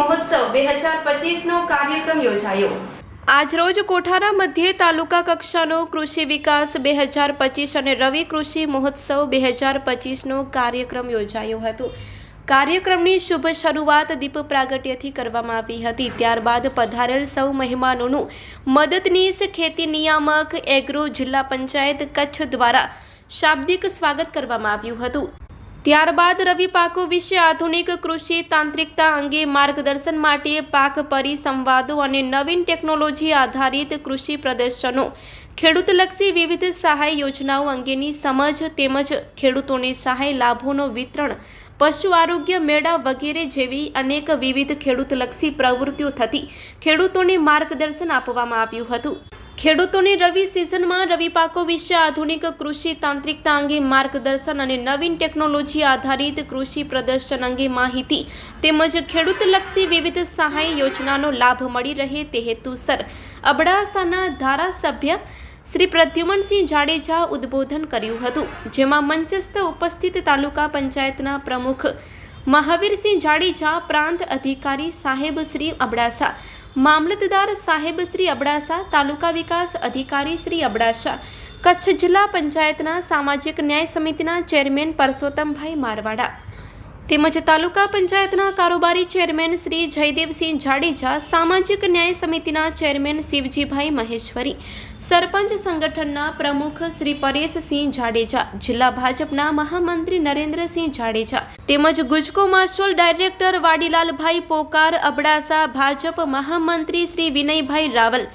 મહોત્સવ બે હજાર પચીસનો કાર્યક્રમ યોજાયો. આજરોજ કોઠારા મધ્યે તાલુકા કક્ષાનો કૃષિ વિકાસ બે હજાર પચીસ અને રવિ કૃષિ મહોત્સવ બે હજાર પચીસનો કાર્યક્રમ યોજાયો હતો. કાર્યક્રમની શુભ શરૂઆત દીપ પ્રાગટ્યથી કરવામાં આવી હતી. ત્યારબાદ પધારેલ સૌ મહેમાનોનું મદદનીશ ખેતી નિયામક એગ્રો જિલ્લા પંચાયત કચ્છ દ્વારા શાબ્દિક સ્વાગત કરવામાં આવ્યું હતું. ત્યારબાદ રવિ પાકો વિશે આધુનિક કૃષિ તાંત્રિકતા અંગે માર્ગદર્શન માટે પાક પરિસંવાદો અને નવીન ટેકનોલોજી આધારિત કૃષિ પ્રદર્શનો. ખેડૂતલક્ષી વિવિધ સહાય યોજનાઓ અંગેની સમજ તેમજ ખેડૂતોને સહાય લાભોનો વિતરણ, પશુ આરોગ્ય મેળા વગેરે જેવી અનેક વિવિધ ખેડૂતલક્ષી પ્રવૃત્તિઓ થતી ખેડૂતોને માર્ગદર્શન આપવામાં આવ્યું હતું. ખેડૂતોને રવિ સિઝનમાં રવિ પાકો વિશે આધુનિક કૃષિ તાંત્રિકતા અંગે માર્ગદર્શન અને નવીન ટેકનોલોજી આધારિત કૃષિ પ્રદર્શન અંગે માહિતી તેમજ ખેડૂતલક્ષી વિવિધ સહાય યોજનાનો લાભ મળી રહે તે હેતુસર અબડાસાના ધારાસભ્ય શ્રી પ્રદ્યુમનસિંહ જાડેજા ઉદ્બોધન કર્યું હતું, જેમાં મંચસ્થ ઉપસ્થિત તાલુકા પંચાયતના પ્રમુખ મહાવીરસિંહ જાડેજા પ્રાંત અધિકારી સાહેબ શ્રી અબડાસા મામલતદાર સાહેબ શ્રી અબડાસા, તાલુકા વિકાસ અધિકારી શ્રી અબડાસા, કચ્છ જિલ્લા પંચાયતના સામાજિક ન્યાય સમિતિના ચેરમેન પરસોત્તમભાઈ મારવાડા તેમજ તાલુકા પંચાયતના કારોબારી ચેરમેન શ્રી જયદેવસિંહ જાડેજા, સામાજિક ન્યાય સમિતિના ચેરમેન શિવજીભાઈ મહેશ્વરી, સરપંચ સંગઠનના પ્રમુખ શ્રી પરેશસિંહ જાડેજા, જિલ્લા ભાજપના મહામંત્રી નરેન્દ્રસિંહ જાડેજા તેમજ ગુજકો માર્શલ ડાયરેક્ટર વાડીલાલભાઈ પોકાર, અબડાસા ભાજપ મહામંત્રી શ્રી વિનયભાઈ રાવલ,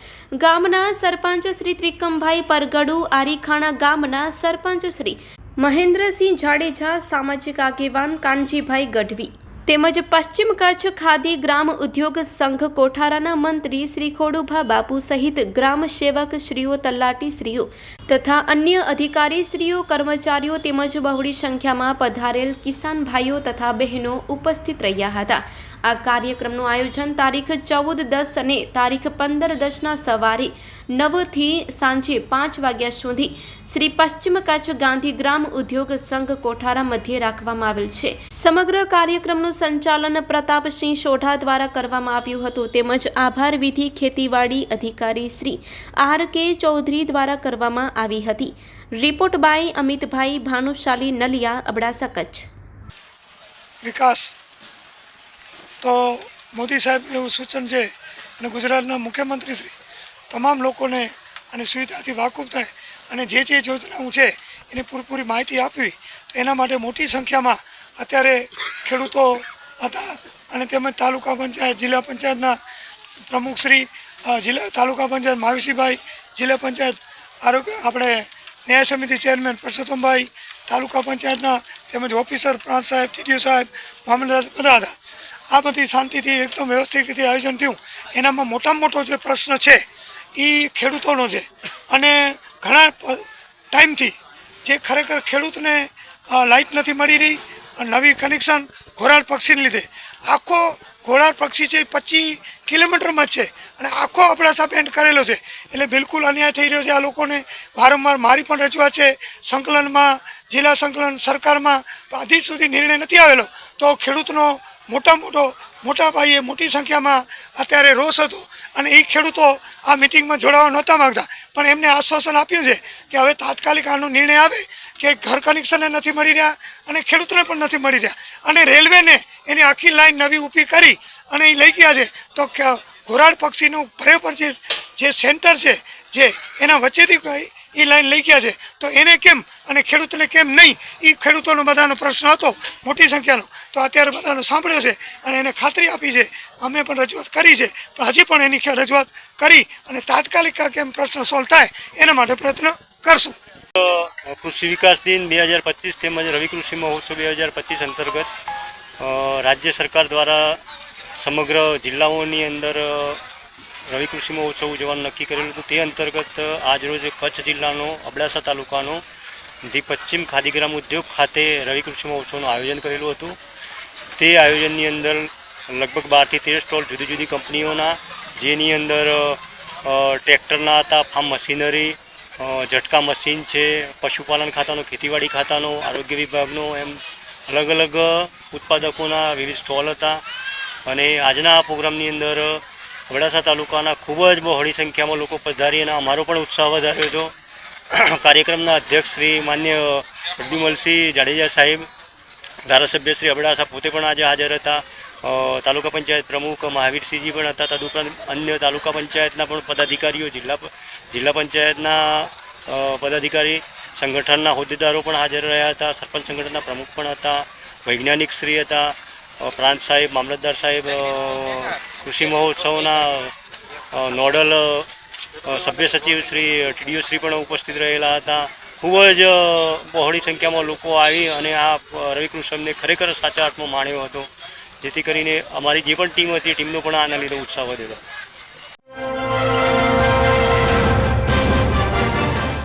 ગામના સરપંચ શ્રી ત્રિકમભાઈ પરગડુ, આરીખાણા ગામના સરપંચ શ્રી મહેન્દ્રસિંહ જાડેજા, સામાજિક આગેવાન કાનજીભાઈ ગઢવી તેમજ પશ્ચિમ કચ્છ ખાદી ગ્રામ ઉદ્યોગ સંઘ કોઠારાના મંત્રી શ્રી ખોડુભા બાપુ સહિત ગ્રામ સેવક શ્રીઓ તલાટી શ્રીઓ તથા અન્ય અધિકારી શ્રીઓ કર્મચારીઓ તેમજ બહોળી સંખ્યામાં પધારેલ કિસાન ભાઈઓ તથા બહેનો ઉપસ્થિત રહ્યા હતા. આ કાર્યક્રમનું આયોજન તારીખ ચૌદ દસ અને તારીખ પંદર દસના સવારે નવથી સાંજે પાંચ વાગ્યા સુધી શ્રી પશ્ચિમ કચ્છ ગાંધી ગ્રામ ઉદ્યોગ સંઘ કોઠારા મધ્યે રાખવામાં આવેલ છે. સમગ્ર કાર્યક્રમનું સંચાલન પ્રતાપસિંહ સોઢા દ્વારા કરવામાં આવ્યું હતું. તેમજ આભાર વિધિ ખેતીવાડી અધિકારી શ્રી આર કે ચૌધરી દ્વારા કરવામાં આવી હતી. Report by Amitbhai Bhanushali Naliya, Abdasa Kutch. વિકાસ. તો મોદી સાહેબનું એવું સૂચન છે અને ગુજરાતના મુખ્યમંત્રી શ્રી તમામ લોકોને અને સુવિધાથી વાકુફ થાય અને જે જે યોજનાઓ છે એની પૂરેપૂરી માહિતી આપવી, તો એના માટે મોટી સંખ્યામાં અત્યારે ખેડૂતો હતા અને તેમજ તાલુકા પંચાયત, જિલ્લા પંચાયતના પ્રમુખશ્રી જિલ્લા, તાલુકા પંચાયત માવીસીભાઈ, જિલ્લા પંચાયત આરોગ્ય આપણે ન્યાય સમિતિ ચેરમેન પરસોત્તમભાઈ તાલુકા પંચાયતના તેમજ ઓફિસર પ્રાંત સાહેબ ટીડીઓ સાહેબ મામલતદાર બધા હતા આ બધી શાંતિથી એકદમ વ્યવસ્થિત રીતે આયોજન થયું. એનામાં મોટામાં મોટો જે પ્રશ્ન છે એ ખેડૂતોનો છે. અને ઘણા ટાઈમથી જે ખરેખર ખેડૂતને અ, લાઇટ નથી મળી રહી નવી કનેક્શન ઘોરાડ પક્ષીને લીધે. આખો ઘોરાડ પક્ષી છે પચીસ કિલોમીટરમાં છે. અને આખો અબડાસા બેન્ડ કરેલો છે. એટલે બિલકુલ અન્યાય થઈ રહ્યો છે આ લોકોને. વારંવાર મારી પણ રજૂઆત છે, સંકલનમાં, જિલ્લા સંકલન સરકારમાં હજી સુધી નિર્ણય નથી આવેલો. તો ખેડૂતનો મોટા મોટો, મોટા પાયે મોટી સંખ્યામાં અત્યારે રોષ હતો. અને એ ખેડૂતો આ મિટિંગમાં જોડાવા નહોતા માગતા. પણ એમને આશ્વાસન આપ્યું છે કે હવે તાત્કાલિક આનો નિર્ણય આવે કે ઘર કનેક્શનને નથી મળી રહ્યા અને ખેડૂતને પણ નથી મળી રહ્યા. અને રેલવેને એની આખી લાઈન નવી ઊભી કરી અને એ લઈ ગયા છે. તો ઘોરાડ પક્ષીનું ભરે જે જે સેન્ટર છે, જે એના વચ્ચેથી એ લાઈન લઈ ગયા છે. તો એને કેમ અને ખેડૂતને કેમ નહીં? એ ખેડૂતોનો બધાનો પ્રશ્ન હતો, મોટી સંખ્યાનો. તો અત્યારે બધાનો સાંભળ્યો છે અને એને ખાતરી આપી છે. અમે પણ રજૂઆત કરી છે. પણ હજી પણ એની રજૂઆત કરી અને તાત્કાલિક કેમ પ્રશ્ન સોલ્વ થાય, એના માટે પ્રયત્ન કરશું. કૃષિ વિકાસ દિન બે હજાર પચીસ તેમજ રવિ કૃષિ મહોત્સવ બે હજાર પચીસ અંતર્ગત રાજ્ય સરકાર દ્વારા સમગ્ર જિલ્લાઓની અંદર રવિ કૃષિ મહોત્સવ ઉજવવાનું નક્કી કરેલું હતું. તે અંતર્ગત આજરોજ કચ્છ જિલ્લાનો અબડાસા તાલુકાનો ધી પશ્ચિમ ખાદીગ્રામ ઉદ્યોગ ખાતે રવિ કૃષિ મહોત્સવનું આયોજન કરેલું હતું. તે આયોજનની અંદર લગભગ બારથી તેર સ્ટોલ જુદી જુદી કંપનીઓના, જેની અંદર ટ્રેક્ટરના હતા ફાર્મ મશીનરી ઝટકા મશીન છે, પશુપાલન ખાતાનો, ખેતીવાડી ખાતાનો, આરોગ્ય વિભાગનો, એમ અલગ અલગ ઉત્પાદકોના વિવિધ સ્ટોલ હતા. અને આજના આ પ્રોગ્રામની અંદર અબડાસા તાલુકાના ખૂબ જ બહોળી સંખ્યામાં લોકો પધારી અને અમારો પણ ઉત્સાહ વધાર્યો હતો. કાર્યક્રમના અધ્યક્ષ શ્રી માન્ય પ્રદ્યુમલસિંહ જાડેજા સાહેબ, ધારાસભ્ય શ્રી અબડાસા પોતે પણ આજે હાજર હતા. તાલુકા પંચાયત પ્રમુખ મહાવીરસિંહજી પણ હતા. તદુપરાંત અન્ય તાલુકા પંચાયતના પણ પદાધિકારીઓ, જિલ્લા જિલ્લા પંચાયતના પદાધિકારી, સંગઠનના હોદ્દેદારો પણ હાજર રહ્યા હતા. સરપંચ સંગઠનના પ્રમુખ પણ હતા. વૈજ્ઞાનિક શ્રી હતા. પ્રાંત સાહેબ, મામલતદાર સાહેબ કૃષિ મહોત્સવના નોડલ સભ્ય સચિવ શ્રી ટીડીઓ શ્રી પણ ઉપસ્થિત રહેલા હતા. ખૂબ જ બહોળી સંખ્યામાં લોકો આવી અને આ રવિકૃષ્ણને ખરેખર સાચા અર્થમાં માણ્યો હતો. જેથી કરીને અમારી જે પણ ટીમ હતી, ટીમનો પણ આના લીધે, ઉત્સાહ વધેલો.